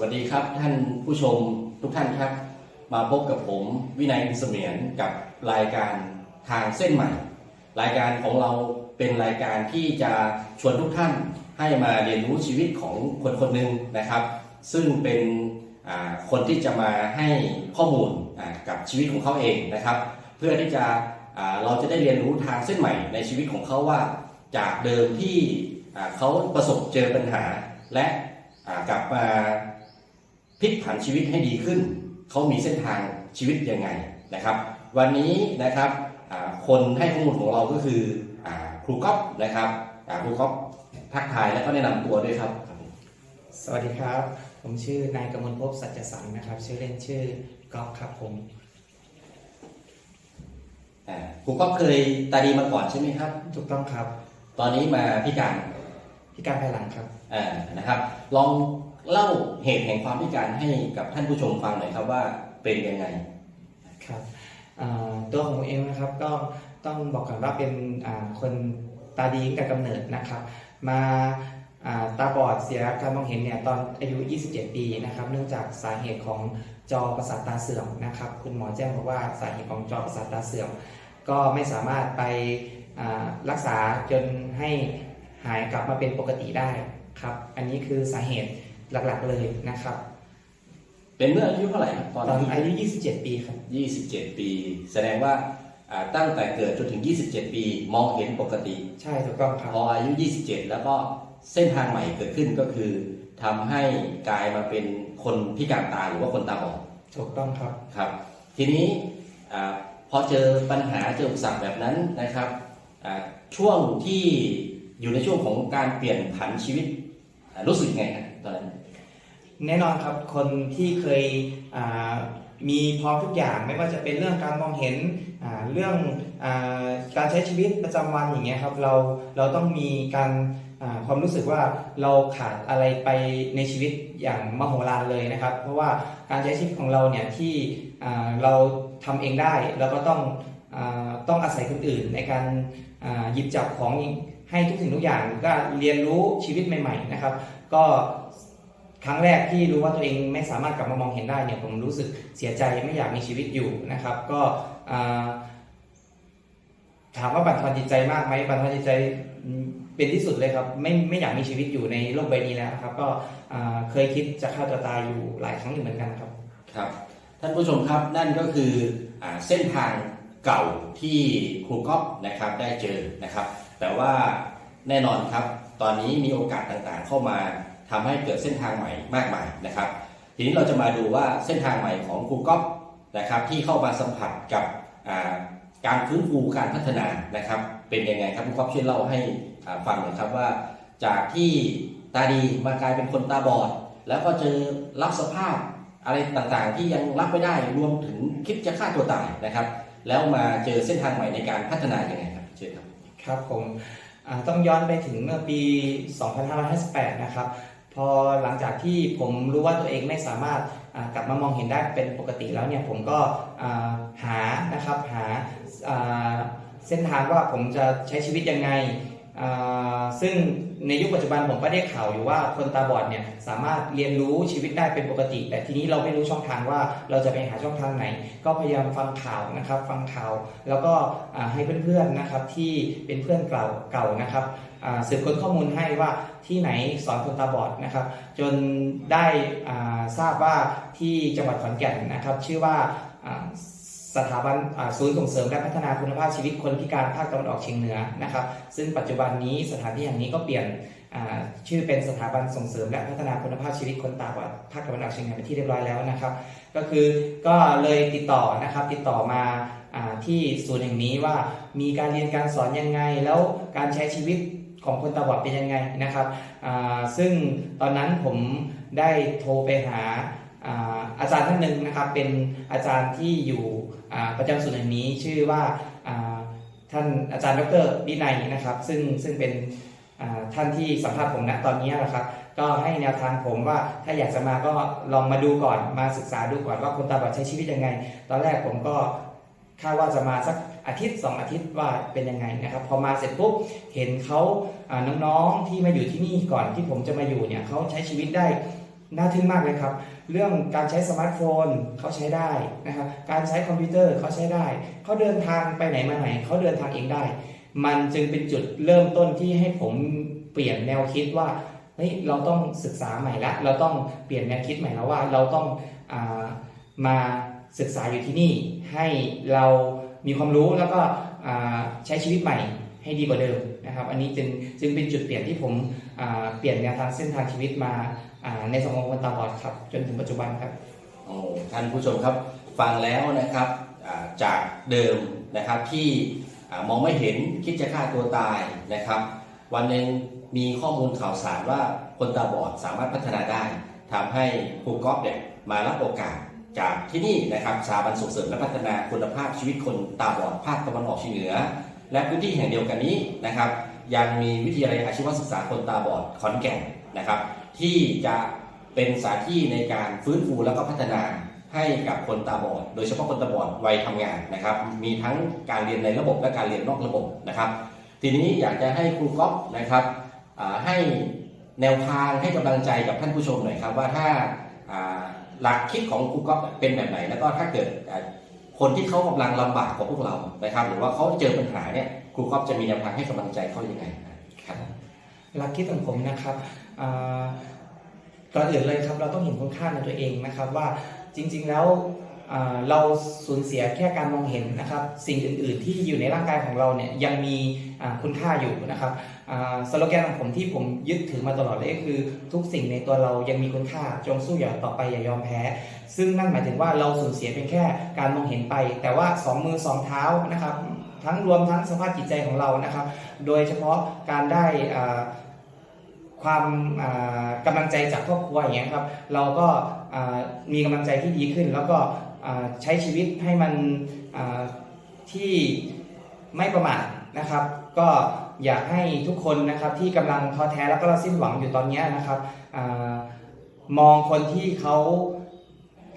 สวัสดีครับท่านผู้ชมทุกท่านครับ มาพบกับผมวินัยเสมียนกับรายการทางเส้นใหม่ รายการของเราเป็นรายการที่จะชวนทุกท่านให้มาเรียนรู้ชีวิตของคนคนหนึ่งนะครับ ซึ่งเป็นคนที่จะมาให้ข้อมูลกับชีวิตของเขาเองนะครับ เพื่อที่จะเราจะได้เรียนรู้ทางเส้นใหม่ในชีวิตของเขาว่า จากเดิมที่เขาประสบเจอปัญหาและกลับมา พลิกผันชีวิตให้ดีขึ้น เขามีเส้นทางชีวิตยังไงนะครับ วันนี้นะครับอ่าคนให้ข้อมูลของเราก็คืออาครูก๊อฟนะครับอ่าครูก๊อฟทักทายและก็แนะนำตัวด้วยครับ สวัสดีครับ ผมชื่อนายกมลภพสัจจสังนะครับ ชื่อเล่นชื่อก๊อฟครับผมอ่าครูก๊อฟเคยตาดีมาก่อนใช่ไหมครับ ถูกต้องครับ ตอนนี้มาพิการพิการภายหลังครับอ่านะครับ ลอง เล่าเหตุแห่งความพิการให้กับท่านผู้ชมฟังหน่อยครับว่าเป็นยังไงครับตัวของเองนะครับก็ต้องบอกก่อนว่าเป็นคนตาดีตั้งแต่กำเนิดนะครับ มาตาบอดเสียการมองเห็นเนี่ยตอนอายุ 27 ปีนะครับ เนื่องจากสาเหตุของจอประสาทตาเสื่อมนะครับ คุณหมอแจ้งบอกว่าสาเหตุของจอประสาทตาเสื่อม ก็ไม่สามารถไปรักษาจนให้หายกลับมาเป็นปกติได้ครับ อันนี้คือสาเหตุ หลักๆเลยนะครับ เป็นเมื่ออายุเท่าไหร่ครับตอนตอนที่อายุ 27 ปีครับ 27 ปี แสดงว่าอ่าตั้งแต่เกิดจนถึง 27 ปีมองเห็นปกติ ใช่ถูกต้องครับ พออายุ 27 แล้วก็เส้นทางใหม่เกิดขึ้นก็คือทำให้กลายมาเป็นคนพิการตาหรือว่าคนตาบอดถูกต้องครับ ครับ ทีนี้อาพอเจอปัญหาเจออุปสรรคแบบนั้นนะครับอ่าช่วงที่อยู่ในช่วงของการเปลี่ยนผันชีวิตอ่า รู้สึกไงครับตอนนั้น แน่นอนครับคนที่เคยมีพร้อมทุกอย่างไม่ว่าจะเป็นเรื่องการมองเห็นเรื่องอการใช้ชีวิตประจำวันอย่างเงี้ยครับเราเราต้องมีการความรู้สึกว่าเราขาดอะไรไปในชีวิตอย่างมโหฬารเลยนะครับ เพราะว่าการใช้ชีวิตของเราเนี่ยที่เราทำเองได้แล้วก็ต้องอต้องอาศัยคนอื่นในการหยิบจับของ ให้ทุกสิ่งทุกอย่างก็เรียนรู้ชีวิตใหม่ ๆ นะครับ ก็ครั้งแรกที่รู้ว่าตัวเองไม่สามารถกลับมามองเห็นได้เนี่ยผมรู้สึกเสียใจไม่อยากมีชีวิตอยู่นะครับ ก็ถามว่าบั่นทอนจิตใจมากไหมบั่นทอนจิตใจเป็นที่สุดเลยครับไม่ไม่อยากมีชีวิตอยู่ในโลกใบนี้แล้วครับ ก็เคยคิดจะฆ่าตัวตายอยู่หลายครั้งอยู่เหมือนกันครับครับ ท่านผู้ชมครับนั่นก็คืออเส้นทางเก่าที่ครูก๊อฟนะครับได้เจอนะครับ แต่ว่าแน่นอนครับ ตอนนี้มีโอกาสต่างๆ เข้ามาทำให้เกิดเส้นทางใหม่มากมายนะครับ ทีนี้เราจะมาดูว่าเส้นทางใหม่ของครูก๊อฟนะครับที่เข้ามาสัมผัสกับการฟื้นฟูการพัฒนานะครับเป็นยังไงครับครูก๊อฟช่วยเล่าให้ฟังหน่อยครับว่า จากที่ตาดีมากลายเป็นคนตาบอด แล้วก็เจอรับสภาพอะไรต่างๆ ที่ยังรับไม่ได้รวมถึงคิดจะฆ่าตัวตายนะครับ แล้วมาเจอเส้นทางใหม่ในการพัฒนายังไงครับเชิญครับ ครับผมต้องย้อนไปถึงเมื่อปี 2558 นะครับ พอหลังจากที่ผมรู้ว่าตัวเองไม่สามารถกลับมามองเห็นได้เป็นปกติแล้วเนี่ยผมก็หานะครับหาเส้นทางว่าผมจะใช้ชีวิตยังไง ซึ่งในยุคปัจจุบันผมก็ได้ข่าวอยู่ว่าคนตาบอดเนี่ยสามารถเรียนรู้ชีวิตได้เป็นปกติ แต่ทีนี้เราไม่รู้ช่องทางว่าเราจะไปหาช่องทางไหน ก็พยายามฟังข่าวนะครับฟังข่าวแล้วก็ให้เพื่อนๆนะครับที่เป็นเพื่อนเก่าเก่านะครับสืบค้นข้อมูลให้ว่าที่ไหนสอนคนตาบอดนะครับ จนได้ทราบว่าที่จังหวัดขอนแก่นนะครับ ชื่อว่า สถาบันศูนย์ส่งเสริมและพัฒนาคุณภาพชีวิตคนพิการภาคตะวันออกเฉียงเหนือนะครับ ซึ่งปัจจุบันนี้สถานที่แห่งนี้ก็เปลี่ยนชื่อเป็นสถาบันส่งเสริมและพัฒนาคุณภาพชีวิตคนตาบอดภาคตะวันออกเฉียงเหนือเป็นที่เรียบร้อยแล้วนะครับ ก็คือก็เลยติดต่อนะครับติดต่อมาอที่ศูนย์แห่งนี้ว่ามีการเรียนการสอนยังไง แล้วการใช้ชีวิตของคนตาบอดเป็นยังไงนะครับซึ่งตอนนั้นผมได้โทรไปหา อาจารย์ท่านหนึ่งนะครับเป็นอาจารย์ที่อยู่ประจำศูนย์แห่งนี้ชื่อว่าท่านอาจารย์ดรวินัยนะครับ ซึ่งซึ่งเป็นท่านที่สัมภาษณ์ผมณตอนนี้นะครับ ก็ให้แนวทางผมว่าถ้าอยากจะมาก็ลองมาดูก่อนมาศึกษาดูก่อนว่าคนตาบอดใช้ชีวิตยังไง ตอนแรกผมก็คาดว่าจะมาสักอาทิตย์สองอาทิตย์ว่าเป็นยังไงนะครับ พอมาเสร็จปุ๊บเห็นเขาน้องๆที่มาอยู่ที่นี่ก่อนที่ผมจะมาอยู่เนี่ยเขาใช้ชีวิตได้ น่าทึ่งมากเลยครับ เรื่องการใช้สมาร์ทโฟนเขาใช้ได้นะครับ การใช้คอมพิวเตอร์เขาใช้ได้ เขาเดินทางไปไหนมาไหนเขาเดินทางเองได้ มันจึงเป็นจุดเริ่มต้นที่ให้ผมเปลี่ยนแนวคิดว่าเฮ้ยเราต้องศึกษาใหม่ละ เราต้องเปลี่ยนแนวคิดใหม่แล้วว่าเราต้องอามาศึกษาอยู่ที่นี่ ให้เรามีความรู้แล้วก็ใช้ชีวิตใหม่ให้ดีกว่าเดิมนะครับ อันนี้จึงจึงเป็นจุดเปลี่ยนที่ผม เปลี่ยนแนวทางเส้นทางชีวิตมาในสังคมคนตาบอดครับ จนถึงปัจจุบันครับโอ้ท่านผู้ชมครับฟังแล้วนะครับจากเดิมนะครับที่มองไม่เห็นคิดจะฆ่าตัวตายนะครับ วันหนึ่งมีข้อมูลข่าวสารว่าคนตาบอดสามารถพัฒนาได้ทำให้ครูก๊อฟเนี่ยมารับโอกาสจากที่นี่นะครับสถาบันส่งเสริมและพัฒนาคุณภาพชีวิตคนตาบอดภาคตะวันออกเฉียงเหนือ และพื้นที่แห่งเดียวกันนี้นะครับ ยังมีวิทยาลัยอาชีวศึกษาคนตาบอดขอนแก่นนะครับ ที่จะเป็นสถานที่ในการฟื้นฟูแล้วก็พัฒนาให้กับคนตาบอด โดยเฉพาะคนตาบอดวัยทำงานนะครับ มีทั้งการเรียนในระบบและการเรียนนอกระบบนะครับ ทีนี้อยากจะให้ครูก๊อฟนะครับให้แนวทางให้กำลังใจกับท่านผู้ชมหน่อยครับ ว่าถ้าหลักคิดของครูก๊อฟเป็นแบบไหน แล้วก็ถ้าเกิดคนที่เขากำลังลำบากกว่าพวกเรานะครับ หรือว่าเขาเจอปัญหาเนี่ย ครูก๊อฟจะมีแนวทางให้กำลังใจเขายังไงครับหลักคิดของผมนะครับก่อนอื่นเลยครับ เราต้องเห็นคุณค่าในตัวเองนะครับว่าจริง ๆแล้วเราสูญเสียแค่การมองเห็นนะครับ สิ่งอื่น ๆ ที่อยู่ในร่างกายของเราเนี่ยยังมีคุณค่าอยู่นะครับสโลแกนของผมที่ผมยึดถือมาตลอดเลยก็คือ ทุกสิ่งในตัวเรายังมีคุณค่าจงสู้อย่าต่อไปอย่ายอมแพ้ ซึ่งนั่นหมายถึงว่าเราสูญเสียเพียงแค่การมองเห็นไป แต่ว่าสองมือสองเท้านะครับ ทั้งรวมทั้งสภาพจิตใจของเรานะครับ โดยเฉพาะการได้ความอ่ากำลังใจจากครอบครัวอย่างเงี้ยครับ เราก็มีกำลังใจที่ดีขึ้น แล้วก็ใช้ชีวิตให้มันที่ไม่ประมาทนะครับ ก็อยากให้ทุกคนนะครับที่กำลังท้อแท้แล้วก็สิ้นหวังอยู่ตอนเนี้ยนะครับอมองคนที่เขา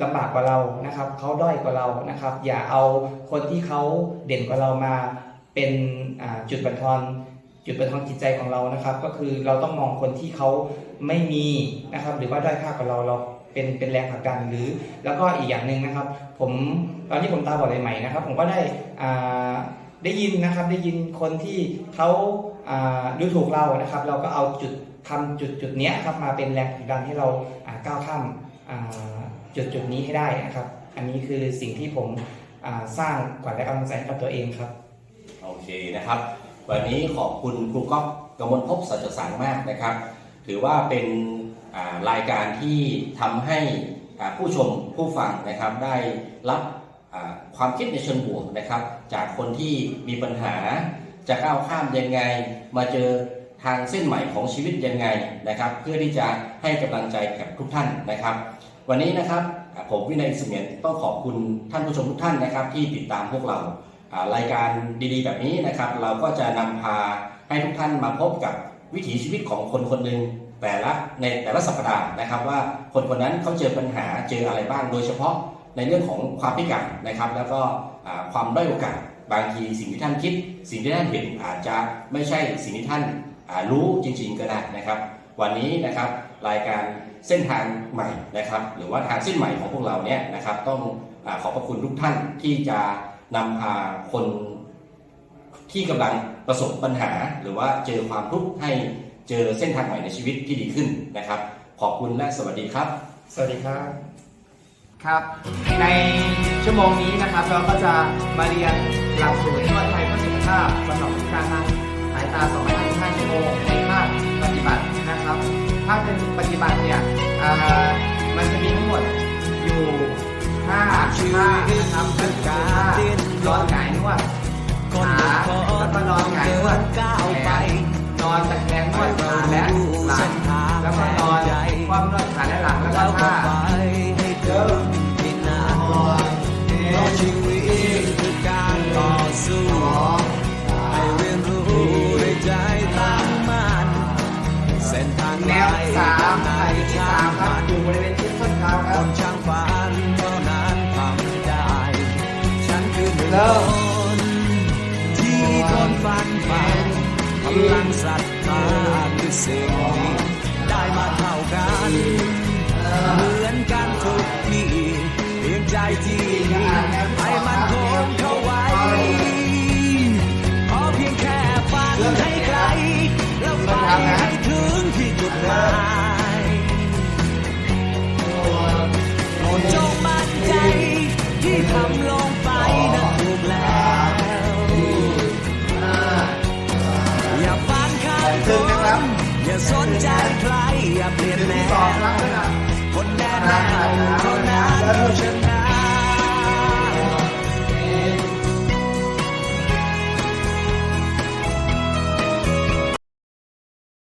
ลำบากกว่าเรานะครับเขาด้อยกว่าเรานะครับ อย่าเอาคนที่เขาเด่นกว่าเรามาเป็นจุดบันทอนจุดประทองจิตใจของเรานะครับ ก็คือเราต้องมองคนที่เขาไม่มีนะครับ หรือว่าด้อยค่ากว่าเราเราเป็นเป็นแรงผลักดันหรือ แล้วก็อีกอย่างหนึ่งนะครับ ผมตอนที่ผมตาบอดใหม่ๆนะครับ ผมก็ได้ได้ยินนะครับได้ยินคนที่เขาดูถูกเรานะครับ เราก็เอาจุดทำจุดจุดนี้ครับมาเป็นแรงผลักดันให้เราก้าวข้าม จุดจุดนี้ให้ได้นะครับ อันนี้คือสิ่งที่ผมสร้างขวัญและกำลังใจให้กับตัวเองครับ โอเคนะครับ วันนี้ขอบคุณครูก๊อฟกมลภพสัจสังมากนะครับ ถือว่าเป็นรายการที่ทำให้ผู้ชมผู้ฟังนะครับได้รับความคิดในเชิงบวกนะครับ จากคนที่มีปัญหาจะก้าวข้ามยังไง มาเจอทางเส้นใหม่ของชีวิตยังไงนะครับ เพื่อที่จะให้กำลังใจกับทุกท่านนะครับ วันนี้นะครับผมวินัยเสมียนต้องขอบคุณท่านผู้ชมทุกท่านนะครับ ที่ติดตามพวกเรารายการดีๆ แบบนี้นะครับ เราก็จะนำพาให้ทุกท่านมาพบกับวิถีชีวิตของคนคนหนึ่งแต่ละในแต่ละสัปดาห์นะครับ ว่าคนคนนั้นเขาเจอปัญหาเจออะไรบ้างโดยเฉพาะในเรื่องของความพิการนะครับ แล้วก็ความด้อยโอกาสบางทีสิ่งที่ท่านคิด สิ่งที่ท่านเห็นอาจจะไม่ใช่สิ่งที่ท่านรู้จริง ๆ ก็ได้นะครับ วันนี้นะครับรายการเส้นทางใหม่นะครับ หรือว่าทางเส้นใหม่ของพวกเราเนี่ยนะครับ ต้องอาขอบพระคุณทุกท่านที่จะนำพาคนที่กำลังประสบปัญหา หรือว่าเจอความทุกข์ให้เจอเส้นทางใหม่ในชีวิตที่ดีขึ้นนะครับ ขอบคุณและสวัสดีครับ สวัสดีครับครับ ในชั่วโมงนี้นะครับเราก็จะมาเรียนหลักสูตรนวดไทยเพื่อสุขภาพสำหรับผู้พิการทางสายตา 255ชั่วโมงในภาคป ฏิบัตินะครับ ถ้าเป็นปฏิบัติเนี่ยมันจะมีทั้งหมดอยู่5 5นะครับก็คือ5 นคือนที่ทนฟันฝ่าพลังศรัทธาคือสิ่งได้มาเท่ากัน เปลี่ยนแนวคนแน่นอนเท่านั้น